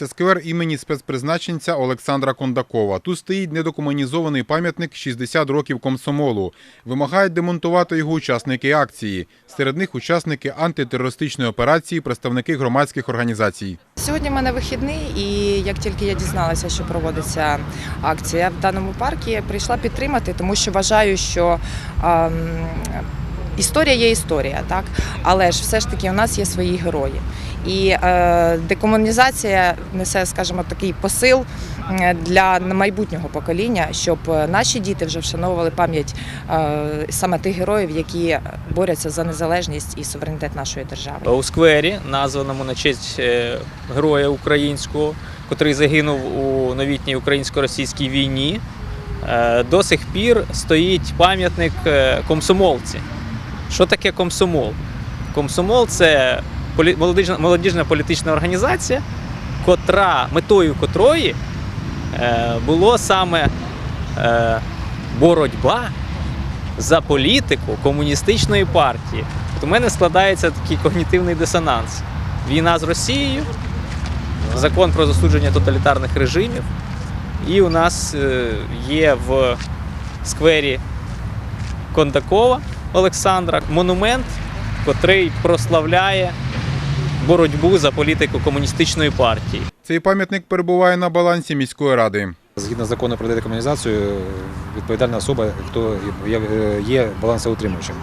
Це сквер імені спецпризначенця Олександра Кондакова. Тут стоїть недокомунізований пам'ятник 60 років комсомолу. Вимагають демонтувати його учасники акції. Серед них учасники антитерористичної операції, представники громадських організацій. Сьогодні в мене вихідний, і як тільки я дізналася, що проводиться акція в даному парку, я прийшла підтримати, тому що вважаю, що ем, історія є історія, так але ж все ж таки у нас є свої герої. І е, декомунізація несе, скажімо, такий посил для майбутнього покоління, щоб е, наші діти вже вшановували пам'ять е, саме тих героїв, які борються за незалежність і суверенітет нашої держави. у сквері, названому на честь е, героя українського, котрий загинув у новітній українсько-російській війні. е, До сих пір стоїть пам'ятник е, комсомолці. Що таке комсомол? Комсомол це молодіжна, молодіжна політична організація, котра, метою котрої е, було саме е, боротьба за політику комуністичної партії. От у мене складається такий когнітивний дисонанс. Війна з Росією, закон про засудження тоталітарних режимів. І у нас е, є в сквері Кондакова Олександра монумент, котрий прославляє боротьбу за політику комуністичної партії. Цей пам'ятник перебуває на балансі міської ради. Згідно закону про декомунізацію, відповідальна особа, хто є- балансоутримувачем.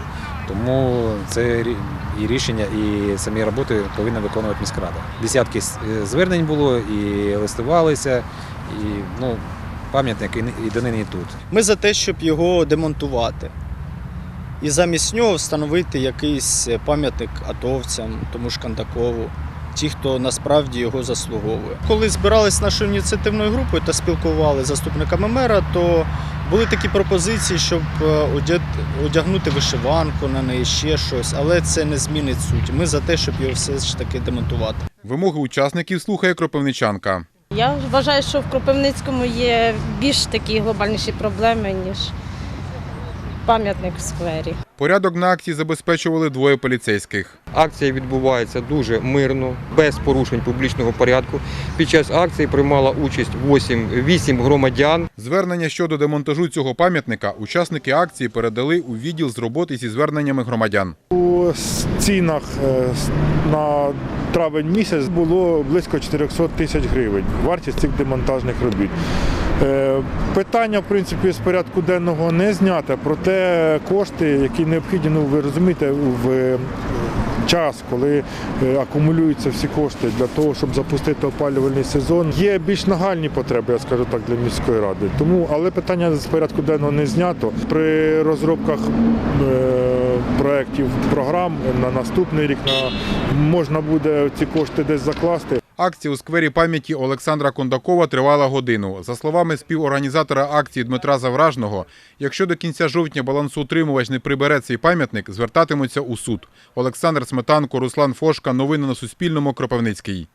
Тому це і рішення, і самі роботи повинна виконувати міська рада. Десятки звернень було, і листувалися, і ну, пам'ятник і донині тут. Ми за те, щоб його демонтувати. І замість нього встановити якийсь пам'ятник атовцям, тому ж Кандакову, ті, хто насправді його заслуговує. Коли збирались нашою ініціативною групою та спілкували з заступниками мера, то були такі пропозиції, щоб е, одягнути вишиванку на неї, ще щось, але це не змінить суть. Ми за те, щоб його все ж таки демонтувати. Вимоги учасників слухає кропивничанка. Я вважаю, що в Кропивницькому є більш такі глобальніші проблеми, ніж пам'ятник в сквері. Порядок на акції забезпечували двоє поліцейських. Акція відбувається дуже мирно, без порушень публічного порядку. Під час акції приймала участь 8, 8 громадян. Звернення щодо демонтажу цього пам'ятника учасники акції передали у відділ з роботи зі зверненнями громадян. Цінах е, на травень місяць було близько 400 тисяч гривень. Вартість цих демонтажних робіт. Е, Питання, в принципі, з порядку денного не зняте, проте кошти, які необхідні, ну ви розумієте, в час, коли е, акумулюються всі кошти для того, щоб запустити опалювальний сезон, є більш нагальні потреби, я скажу так, для міської ради. Тому, але питання з порядку денного не знято. При розробках е, проєктів програм на наступний рік на, можна буде ці кошти десь закласти. Акція у сквері пам'яті Олександра Кондакова тривала годину. За словами співорганізатора акції Дмитра Завражного, якщо до кінця жовтня балансоутримувач не прибере цей пам'ятник, звертатимуться у суд. Олександр Сметанко, Руслан Фошка. Новини на Суспільному. Кропивницький.